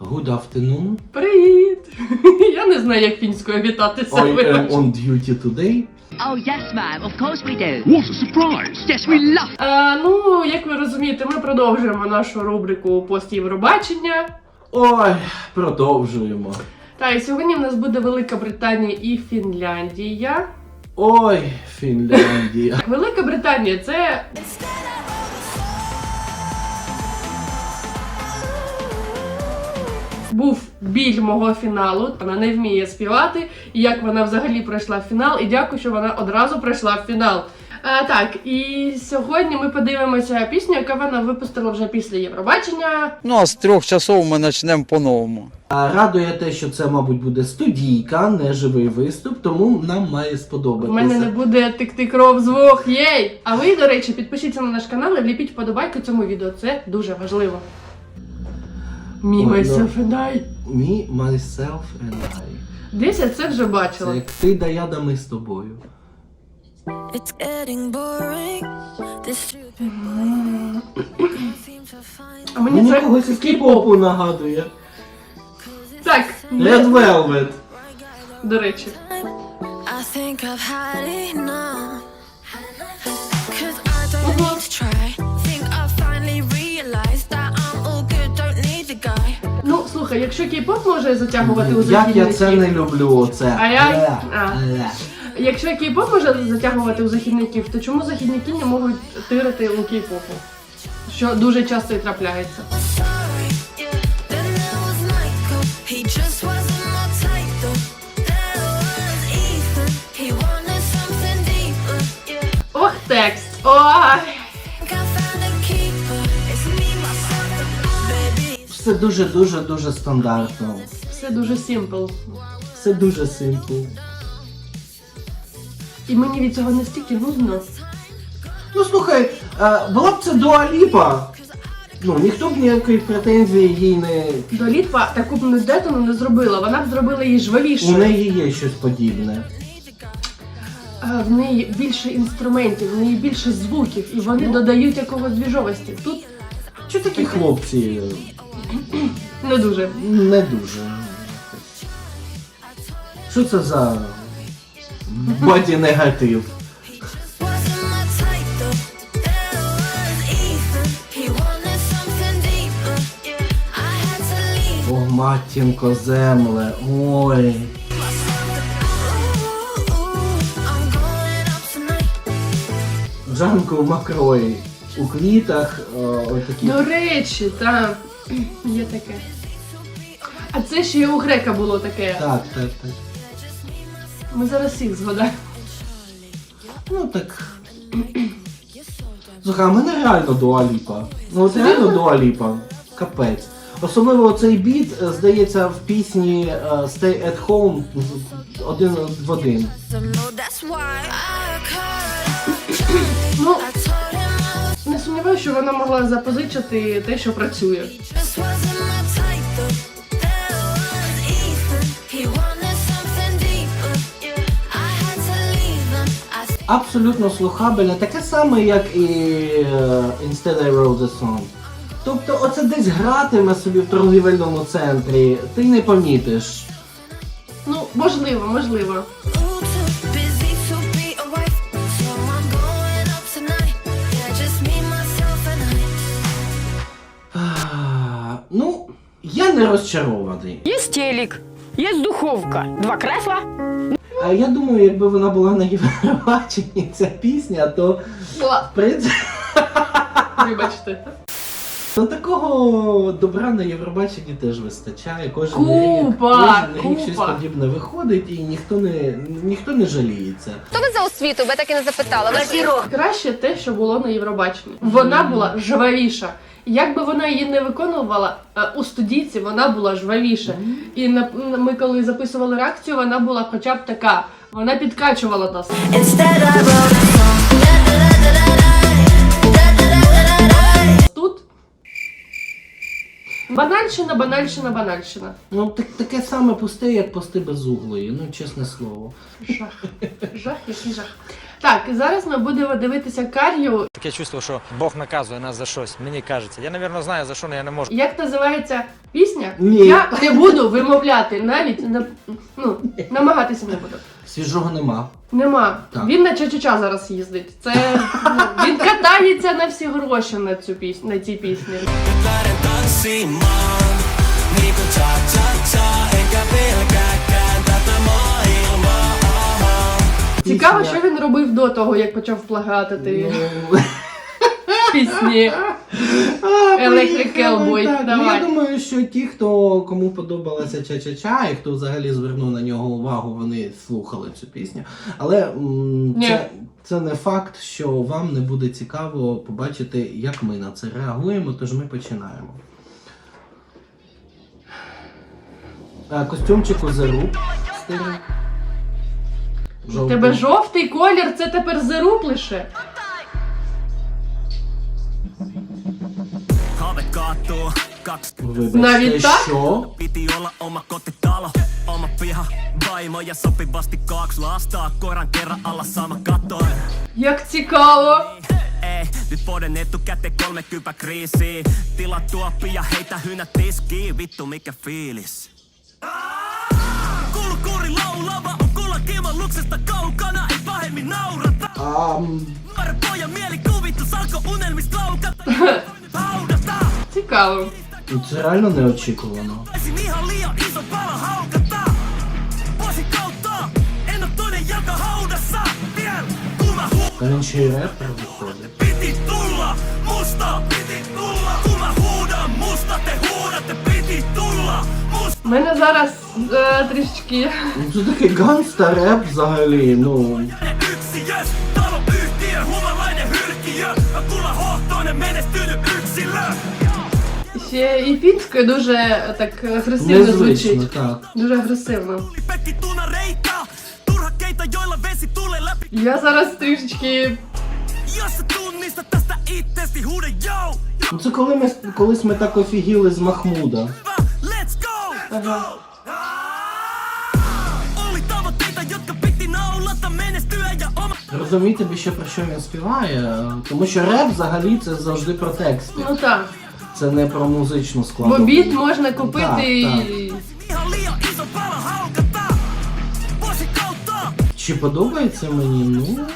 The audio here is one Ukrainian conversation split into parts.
Good afternoon. Привіт! Я не знаю, як фінською вітатися. I am on duty today. Oh, yes, ma'am. Of course we do. What a surprise! Yes, we love. А, ну, як ви розумієте, ми продовжуємо нашу рубрику пост Євробачення. Ой, продовжуємо. Та і сьогодні в нас буде Велика Британія і Фінляндія. Ой, Фінляндія. Велика Британія це. Був біль мого фіналу. Вона не вміє співати, і як вона взагалі пройшла в фінал. І дякую, що вона одразу пройшла в фінал. А, так, і сьогодні ми подивимося пісню, яка вона випустила вже після Євробачення. Ну а з трьох часов ми почнемо по-новому. Радує те, що це, мабуть, буде студійка, не живий виступ, тому нам має У сподобатися. мене не буде текти кров з вух, єй! А ви, до речі, підпишіться на наш канал і вліпіть вподобайку цьому відео. Це дуже важливо. Мій Ой, myself ну. and I. Me, myself and I. Десь я це вже бачила. Це як ти Даяда, ми з тобою. It's getting boring. This stupid boy to find А мені Мені це когось із кей-попу нагадує. Так, Red Velvet. до речі. I think I've had enough. Cause I don't need to try. Слухай, якщо кей-поп може затягувати у Як я це не люблю, оце. А я- Е, а. е. якщо кей-поп може затягувати у західників, то чому західники не можуть тирити у кей-попу? Що дуже часто і трапляється. Sorry, yeah. Then there was Michael. He just wasn't my type though. There was Ethan. He wanted something deeper, yeah. Ох, текст! Ой! Все дуже, дуже, дуже стандартно. Все дуже симпл. Все дуже симпл. І мені від цього настільки нудно. Ну слухай, е, була б це Дуаліпа. Ну, ніхто б ніякої претензії їй не. До Літва таку б нудетину не зробила, вона б зробила її У жвавішою. неї є щось подібне. А, В неї більше інструментів, в неї більше звуків, і вони додають якогось двіжовості. Тут Що такі хлопці не дуже. не дуже. Що це за боді негатив? О, матінко земле. Ой. Джанко Макрой у квітах. е, Ось такі. До речі, та є таке. А це ще й у грека було таке. Так, так, так. Ми зараз всіх згадаємо. Ну так. Слухай, а мене реально дуаліпа. Ну от реально дуаліпа. Капець. Особливо цей біт, е, здається, в пісні е, Stay at Home з- один в один. So no, that's why I called. Ну, I told сумніваюся, що вона могла запозичити те, що працює. Абсолютно слухабельне, таке саме, як і е, Instead I Wrote the Song. Тобто оце десь гратиме собі в торгівельному центрі, ти не помітиш. Ну, можливо, можливо. Не розчарований. Є телек, є духовка, два кресла. А я думаю, якби вона була на Євробаченні, ця пісня, то в принципі вибачте. Ну, такого добра на Євробаченні теж вистачає. Кожен Купа, рік, кожен рік щось купа. подібне виходить і ніхто не, ніхто не жаліється. Хто ви за освіту? Ви так і не запитала. Краще те, що було на Євробаченні. Вона була жвавіша. Як би вона її не виконувала е, у студійці, вона була жвавіша. І на, ми коли записували реакцію, вона була хоча б така. Вона підкачувала нас. Instead, I wrote банальщина, банальщина, банальщина. Ну, так, таке саме пусте, як пости безуглої, ну чесне слово. Жах. Жах, який жах. Так, і зараз ми будемо дивитися кар'ю. Таке чувство, що Бог наказує нас за щось. Мені кажеться. Я, напевно, знаю за що, але я не можу. Як називається пісня? Ні. Я не буду вимовляти, навіть на, ну, намагатися не буду. Свіжого нема. Нема. Так. Він на ча-ча-ча зараз їздить. Це ну, він катається на всі гроші на цю пісню, на цій пісні. Цікаво, що він робив до того, як почав плагатити Ну, пісні. А, Electric поїхали, Cowboy, так. Ну, давай. Я думаю, що ті, хто кому подобалася ча-ча-ча, і хто взагалі звернув на нього увагу, вони слухали цю пісню. Але м, Ні. це, це не факт, що вам не буде цікаво побачити, як ми на це реагуємо, тож ми починаємо. Костюмчик у Roop стилю. У Жовтий. тебе жовтий колір, це тепер зеруб лише. Вибачте, Навіть так? що? Piti olla oma kotitalo, oma piha, vaimo ja sopivasti kaksi lasta. Koiran kerran alla sama katon. Як цікаво. Ei, nyt vuoden etukäteen 30 kriisi. Tilattua ja heitä hynä tiskiin, vittu mikä fiilis. lava on kullan luksesta kaukana, ei pahemmin naurata. Um. Nuori poja mielikuvitus alkoi unelmista laukata, haudata. Ciekawe. No to realno neočekovano. Taisin ihan liian iso pala haukata. Vuosi kautta, en oo toinen jalka haudassa. Vielä, on. У мене зараз е, трішечки. Ну, Це такий ганста реп взагалі, ну. Ще і фінською дуже е, так агресивно Незвично, звучить. так. Дуже агресивно. Я зараз трішечки. Ну це коли ми колись ми так офігіли з Махмуда. Бі ще про що він співає? Тому що реп взагалі це завжди про тексти. Ну так. Це не про музичну складову. Бо біт можна купити Так, і. Vuosikautta, Чи подобається мені? Ну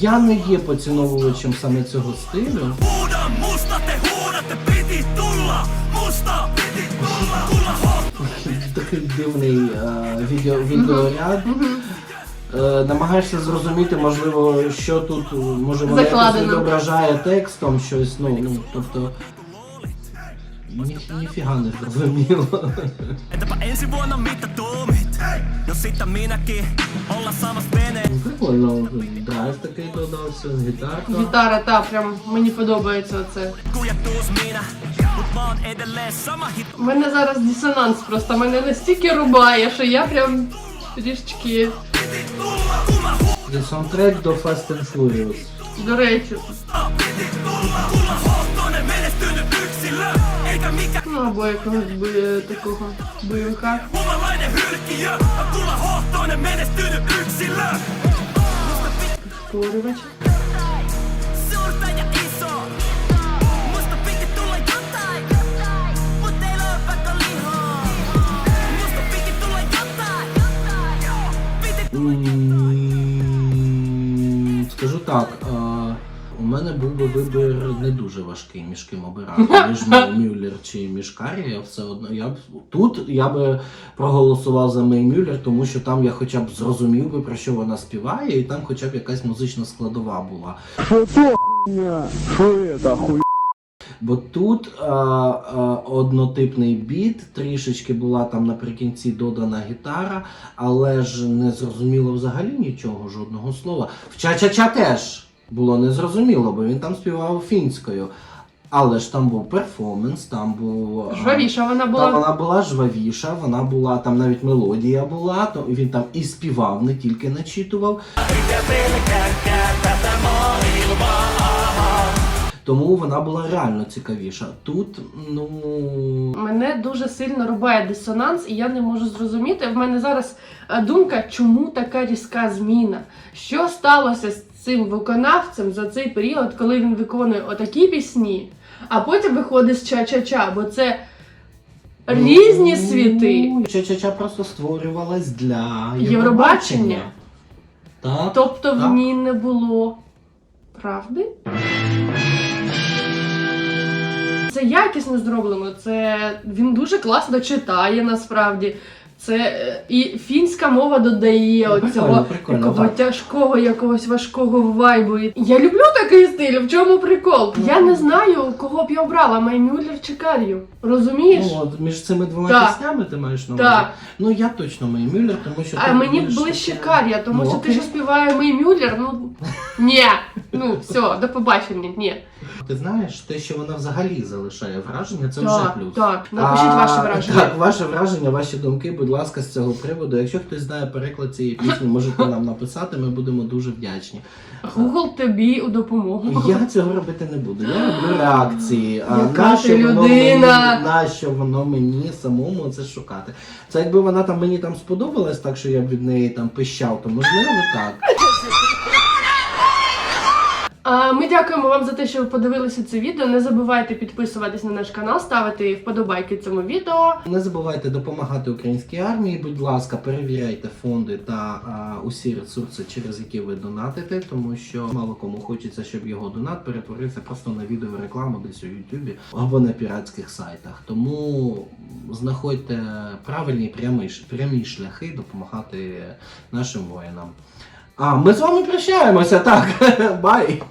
я не є поціновувачем саме цього стилю. Такий дивний е, відео, відеоряд. Е, намагаєшся зрозуміти, можливо, що тут е, може воно якось Закладено. відображає текстом щось, ну, ну тобто. Ні, ніфіга не зрозуміло. Sitä minäkin, olla samassa veneessä. Прикольно, драйв такий додався, гітарка. Гітара, та, прям мені подобається це. У мене зараз дисонанс просто мене настільки рубає, що я прям трішечки. Це саундтрек до Fast and Furious. До речі, Ну або якогось би, такого бойовика. Створювач. Скажу так, е, мене був би вибір не дуже важкий між ким обирати, між Мюллер чи між Карі. Я все одно я б тут я би проголосував за Мей Мюллер, тому що там я хоча б зрозумів би про що вона співає, і там хоча б якась музична складова була. Бо тут е, е, однотипний біт, трішечки була там наприкінці додана гітара, але ж не зрозуміло взагалі нічого, жодного слова. В Ча-Ча-Ча теж було незрозуміло, бо він там співав фінською. Але ж там був перформанс, там був. Жвавіша вона Там була. вона була жвавіша, вона була, там навіть мелодія була, то він там і співав, не тільки начитував. Тому вона була реально цікавіша. Тут, ну Мене дуже сильно рубає дисонанс, і я не можу зрозуміти. В мене зараз е, думка, чому така різка зміна? Що сталося з цим виконавцем за цей період, коли він виконує отакі пісні, а потім виходить з ча-ча-ча, бо це різні світи. Ча-ча-ча просто створювалась для Євробачення. Так. Тобто в Так. ній не було правди? Це якісно зроблено. Це він дуже класно читає насправді. Це е, і фінська мова додає Ну, прикольно, прикольно, такого так. тяжкого, якогось важкого вайбу. Я люблю такий стиль. В чому прикол? Я не знаю, кого б я обрала, Маймюллер чи Кар'ю. Розумієш? Ну, от між цими двома Так. піснями ти маєш на увазі? Так. Ну я точно Мей Мюллер, тому що А мені ближче таке- Кар'я, тому Ну, що ти окей. що співає Мей Мюллер, ну ні. Ну все, до побачення, ні. Ти знаєш, те, що вона взагалі залишає враження, це вже плюс. так. Напишіть А, ваше враження. Так, ваше враження, ваші думки, будь ласка, з цього приводу. Якщо хтось знає переклад цієї пісні, можете нам написати, ми будемо дуже вдячні. Google тобі у допомогу. Я цього робити не буду. Я роблю реакції. Яка ти людина? Мені, нащо воно мені самому це шукати? Це якби вона там мені там сподобалась, так що я б від неї там пищав, то можливо так. Ми дякуємо вам за те, що ви подивилися це відео. Не забувайте підписуватись на наш канал, ставити вподобайки цьому відео. Не забувайте допомагати українській армії. Будь ласка, перевіряйте фонди та а, усі ресурси, через які ви донатите, тому що мало кому хочеться, щоб його донат перетворився просто на відеорекламу десь у Ютубі або на піратських сайтах. Тому знаходьте правильні прямі, прямі шляхи допомагати нашим воїнам. А ми з вами прощаємося. Так, бай!